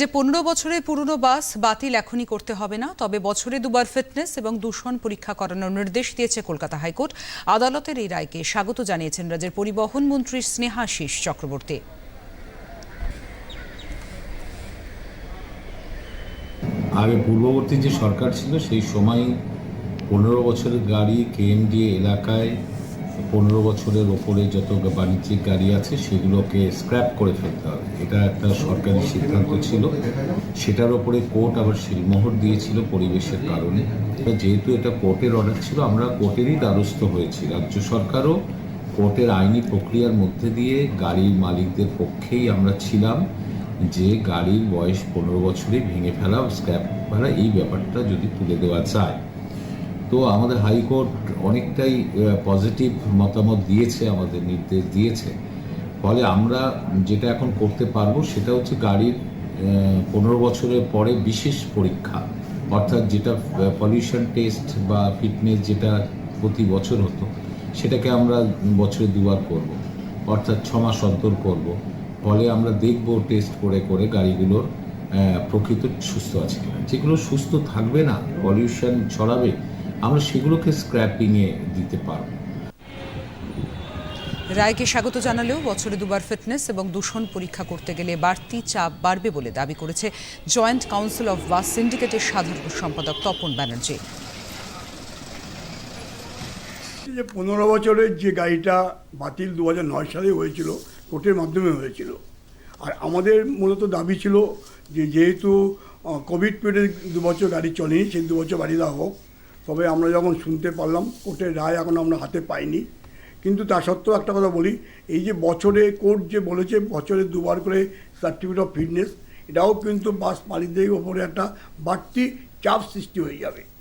যে পনেরো বছরের পুরনো বাস বাতিল এখনই করতে হবে না, তবে বছরে দুবার ফিটনেস এবং দূষণ পরীক্ষা করানোর নির্দেশ দিয়েছে কলকাতা হাইকোর্ট। আদালতের এই রায়কে স্বাগত জানিয়েছেন রাজ্যের পরিবহন মন্ত্রী স্নেহাশিস চক্রবর্তী। আগে পূর্ববর্তী যে সরকার ছিল, সেই সময় পনেরো বছরের গাড়ি, কেএমডিএ এলাকায় পনেরো বছরের ওপরে যত বাণিজ্যিক গাড়ি আছে, সেগুলোকে স্ক্র্যাপ করে ফেলতে হবে। এটা একটা সরকারি সিদ্ধান্ত ছিল। সেটার ওপরে কোর্ট আবার শিলমোহর দিয়েছিল পরিবেশের কারণে। যেহেতু এটা কোর্টের অর্ডার ছিল, আমরা কোর্টেরই দ্বারস্থ হয়েছি। রাজ্য সরকারও কোর্টের আইনি প্রক্রিয়ার মধ্যে দিয়ে গাড়ির মালিকদের পক্ষেই আমরা ছিলাম যে গাড়ির বয়স পনেরো বছরে ভেঙে ফেলা স্ক্র্যাপ ফেলা এই ব্যাপারটা যদি তুলে দেওয়া যায়। তো আমাদের হাইকোর্ট অনেকটাই পজিটিভ মতামত দিয়েছে, আমাদের নির্দেশ দিয়েছে। ফলে আমরা যেটা এখন করতে পারব সেটা হচ্ছে গাড়ির পনেরো বছরের পরে বিশেষ পরীক্ষা। অর্থাৎ যেটা পলিউশন টেস্ট বা ফিটনেস যেটা প্রতি বছর হতো, সেটাকে আমরা বছরে দুবার করব। অর্থাৎ ছ মাস অন্তর করব। ফলে আমরা দেখব টেস্ট করে করে গাড়িগুলোর প্রকৃত সুস্থ আছে যেগুলো সুস্থ থাকবে না পলিউশন ছড়াবে আমরা সেগুলোকে স্ক্র্যাপিংয়ে দিতে পারব। রায়কে স্বাগত জানালেও বছরে দুবার ফিটনেস এবং দূষণ পরীক্ষা করতে গেলে বাড়তি চাপ বাড়বে বলে দাবি করেছে জয়েন্ট কাউন্সিল অফ বাস সিন্ডিকেটের সাধারণ সম্পাদক তপন ব্যানার্জি। যে পনেরো বছরের যে গাড়িটা বাতিল দু নয় সালে হয়েছিল কোর্টের মাধ্যমে হয়েছিল। আর আমাদের মূলত দাবি ছিল যে যেহেতু কোভিড পিরিয়ডে দু বছর গাড়ি চলেনি সেই দু বছর বাড়ি দেওয়া হোক তবে আমরা যখন শুনতে পারলাম, কোর্টের রায় এখন আমরা হাতে পাইনি। কিন্তু তা সত্ত্বেও একটা কথা বলি, এই যে বছরে কোর্ট যে বলেছে, বছরে দুবার করে সার্টিফিকেট অফ ফিটনেস এটাও কিন্তু বাস মালিকদের ওপরে একটা বাড়তি চাপ সৃষ্টি হয়ে যাবে।